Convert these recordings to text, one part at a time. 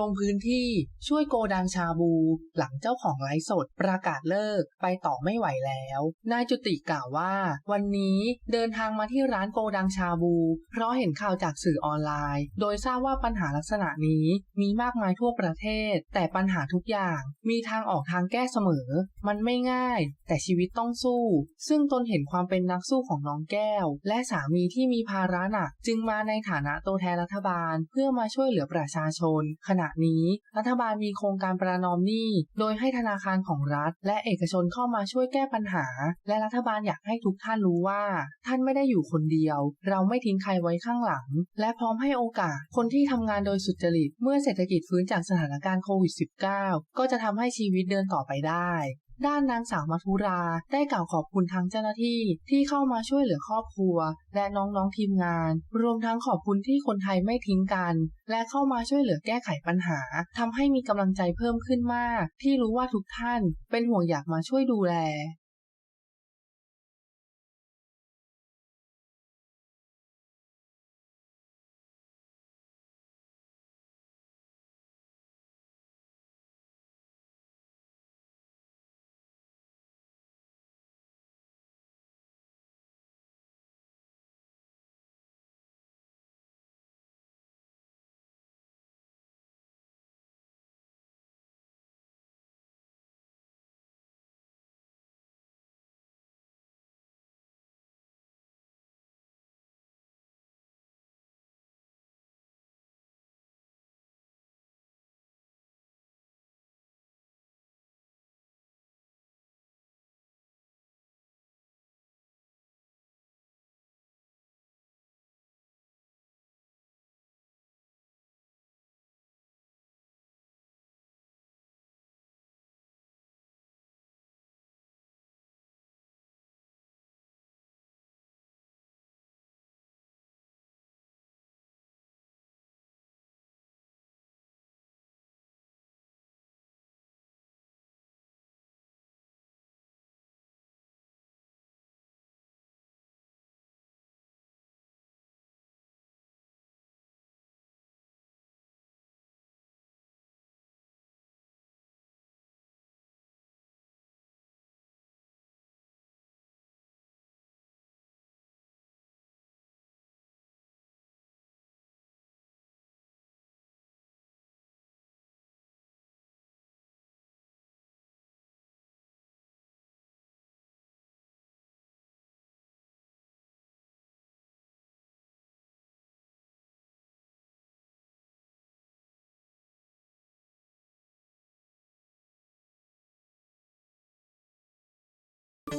ลงพื้นที่ช่วยโกดังชาบู หลังเจ้าของไลฟ์สดประกาศเลิกไปต่อไม่ไหวแล้ว นายจุติกล่าวว่า วันนี้เดินทางมาที่ร้านโกดังชาบู เพราะเห็นข่าวจากสื่อออนไลน์ โดยทราบว่าปัญหาลักษณะนี้มีมากมายทั่วประเทศ แต่ปัญหาทุกอย่างมีทางออกทางแก้เสมอ มันไม่ง่าย แต่ชีวิตต้องสู้ ซึ่งตนเห็นความเป็นนักสู้ของน้องแก้ว และสามีที่มีภาระหนักจึงมาในฐานะตัวแทนรัฐบาล เพื่อมาช่วยเหลือประชาชนขณะนี้ รัฐบาลมีโครงการประนอมหนี้ โดยให้ธนาคารของรัฐ และเอกชนเข้ามาช่วยแก้ปัญหา และรัฐบาลอยากให้ทุกท่านรู้ว่า ท่านไม่ได้อยู่คนเดียว เราไม่ทิ้งใครไว้ข้างหลัง และพร้อมให้โอกาสคนที่ทำงานโดยสุจริต เมื่อเศรษฐกิจฟื้นจากสถานการณ์โควิด -19 ก็จะทำให้ชีวิตเดินต่อไปได้ด้านนางสาวมัทุราได้กล่าวขอบคุณทางเจ้าหน้าที่ที่เข้ามาช่วยเหลือครอบครัว และน้องๆทีมงาน รวมทั้งขอบคุณที่คนไทยไม่ทิ้งกัน และเข้ามาช่วยเหลือแก้ไขปัญหาทำให้มีกำลังใจเพิ่มขึ้นมาก ที่รู้ว่าทุกท่านเป็นห่วงอยากมาช่วยดูแล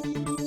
you